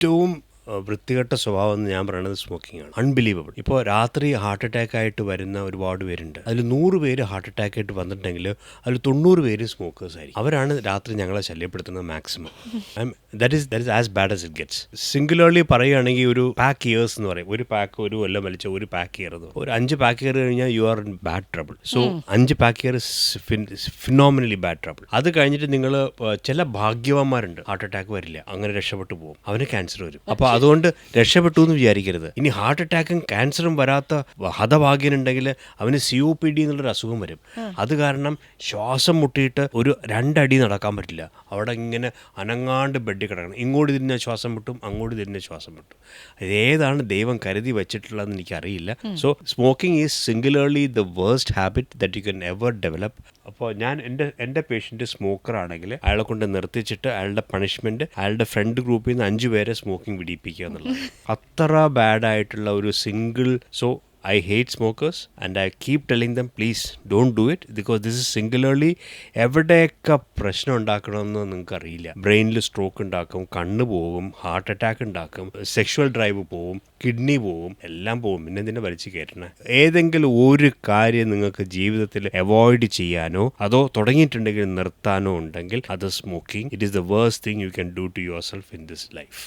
Doom. വൃത്തികെട്ട സ്വഭാവം എന്ന് ഞാൻ പറയുന്നത് സ്മോക്കിംഗ് ആണ്. അൺബിലീവബിൾ ഇപ്പോൾ രാത്രി ഹാർട്ട് അറ്റാക്ക് ആയിട്ട് വരുന്ന ഒരുപാട് പേരുണ്ട്. അതിൽ നൂറ് പേര് ഹാർട്ട് അറ്റാക്ക് ആയിട്ട് വന്നിട്ടുണ്ടെങ്കിൽ അതിൽ തൊണ്ണൂറ് പേര് സ്മോക്കേഴ്സ് ആയിരിക്കും. അവരാണ് രാത്രി ഞങ്ങളെ ശല്യപ്പെടുത്തുന്നത് maximum that is that is as bad as it gets singularly പറയുകയാണെങ്കിൽ ഒരു പാക്ക് ഇയേഴ്സ് എന്ന് പറയും. ഒരു പാക്ക് ഒരു കൊല്ലം വലിച്ച ഒരു പാക്ക് ഇയർ ഒരു അഞ്ച് പാക്ക് ഇയർ കഴിഞ്ഞാൽ you are in bad trouble so അഞ്ച് pack year phenomenally bad trouble അത് കഴിഞ്ഞിട്ട് നിങ്ങൾ ചില ഭാഗ്യവാന്മാരുണ്ട്. ഹാർട്ട് അറ്റാക്ക് വരില്ല. അങ്ങനെ രക്ഷപ്പെട്ടു പോകും. അവന് ക്യാൻസർ വരും. അപ്പോൾ അതുകൊണ്ട് രക്ഷപ്പെട്ടു എന്ന് വിചാരിക്കരുത്. ഇനി ഹാർട്ട് അറ്റാക്കും ക്യാൻസറും വരാത്ത ഹതഭാഗ്യനുണ്ടെങ്കിൽ അവന് സി ഒ പി ഡി എന്നുള്ളൊരു അസുഖം വരും. അത് കാരണം ശ്വാസം മുട്ടിയിട്ട് ഒരു രണ്ടടി നടക്കാൻ പറ്റില്ല. അവിടെ ഇങ്ങനെ അനങ്ങാണ്ട് ബെഡിൽ കിടക്കണം. ഇങ്ങോട്ട് തിരിഞ്ഞ ശ്വാസം മുട്ടും അങ്ങോട്ട് തിരിഞ്ഞ ശ്വാസം മുട്ടും. ഏതാണ് ദൈവം കരുതി വെച്ചിട്ടുള്ളതെന്ന് എനിക്കറിയില്ല. So smoking is singularly the worst habit that you can ever develop അപ്പോൾ ഞാൻ എന്റെ എന്റെ പേഷ്യന്റ് സ്മോക്കർ ആണെങ്കിൽ അയാളെ കൊണ്ട് നിർത്തിച്ചിട്ട് അയാളുടെ പണിഷ്മെന്റ് അയാളുടെ ഫ്രണ്ട് ഗ്രൂപ്പിൽ നിന്ന് അഞ്ച് പേരെ സ്മോക്കിംഗ് പിടിപ്പിക്കുക എന്നുള്ളത് അത്ര ബാഡ് ആയിട്ടുള്ള ഒരു single so I hate smokers and I keep telling them please don't do it because this is singularly എവിടെയൊക്കെ പ്രശ്നം ഉണ്ടാക്കണമെന്ന് നിങ്ങൾക്ക് അറിയില്ല ബ്രെയിനിൽ സ്ട്രോക്ക് ഉണ്ടാക്കും കണ്ണ് പോകും ഹാർട്ട് അറ്റാക്ക് ഉണ്ടാക്കും സെക്ഷുവൽ ഡ്രൈവ് പോവും കിഡ്നി പോവും എല്ലാം പോവും. പിന്നെ എന്തിനാ വലിച്ചു കയറ്റണേ? ഏതെങ്കിലും ഒരു കാര്യം നിങ്ങൾക്ക് ജീവിതത്തിൽ അവോയ്ഡ് ചെയ്യാനോ അതോ തുടങ്ങിയിട്ടുണ്ടെങ്കിൽ നിർത്താനോ ഉണ്ടെങ്കിൽ അത് smoking it is the worst thing you can do to yourself in this life